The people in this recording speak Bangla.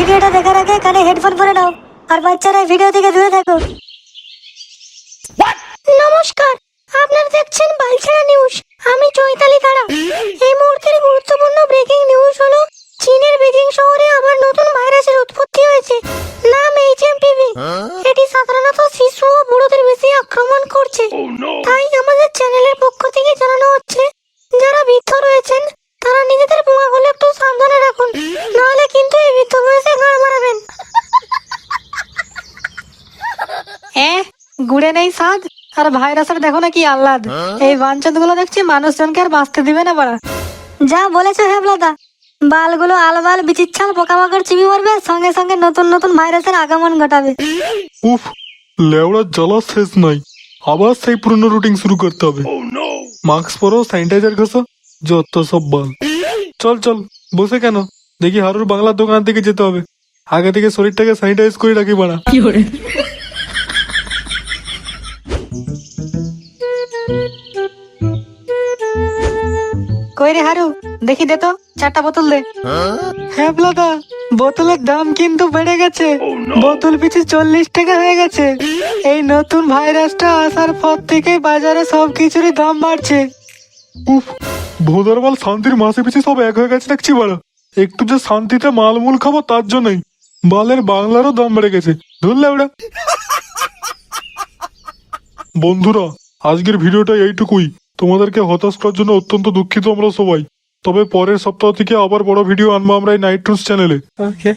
ভিডিওটা দেখার আগে কানে হেডফোন পরে নাও, আর বাচ্চারা ভিডিও থেকে দূরে থাকো। নমস্কার, আপনারা দেখছেন বালছেড়া নিউজ আমি চৈতালি তারা এই মুহূর্তের গুরুত্বপূর্ণ ব্রেকিং এ গুড়ে নেই স্বাদ? আর ভাইরাসের দেখো না কি আহ্লাদ। এই বাঞ্চদগুলো দেখছি মানুষজনকে আর বাঁচতে দিবে না বাড়া। যা বলেছ হেবলাদা বালগুলো আলবাল বিচিচ্ছাল পোকামাকড় চিবি মারবে সঙ্গে সঙ্গে নতুন নতুন ভাইরাসের আগমন ঘটাবে। উফ লেওড়ার জ্বালা শেষ নাই। আবার সেই পুরনো রুটিন শুরু করতে হবে। মাস্ক পরো স্যানিটাইজার ঘষো যত সব বল। চল চল বসে কেন? দেখি হারুর বাংলার দোকান থেকে যেতে হবে। আগে থেকে শরীরটাকে স্যানিটাইজ করে রাখি বাড়া। কই রে হারু? দেখি দে তো, চারটা বোতল দে। হ্যাঁ ব্লাদা বোতলের দাম কিন্তু বেড়ে গেছে। বোতল পিছু চল্লিশ টাকা হয়ে গেছে। এই নতুন ভাইরাসটা আসার পর থেকে বাজারে সব কিছুরই দাম বাড়ছে। উফ ভোদারবাল শান্তির মাসে পিছিয়ে সব এক হয়ে গেছে দেখছি বাড়া। একটু যে শান্তিতে মালমূল খাব তার জন্যই। বালের বাংলারও দাম বেড়ে গেছে। ধরলে ওরা। বন্ধুরা, আজকের ভিডিওটা এইটুকুই। তোমাদেরকে হতাশ করার জন্য অত্যন্ত দুঃখিত আমরা সবাই। তবে পরের সপ্তাহ থেকে আবার বড় ভিডিও আনব আমরা এই নাইট চ্যানেলে ওকে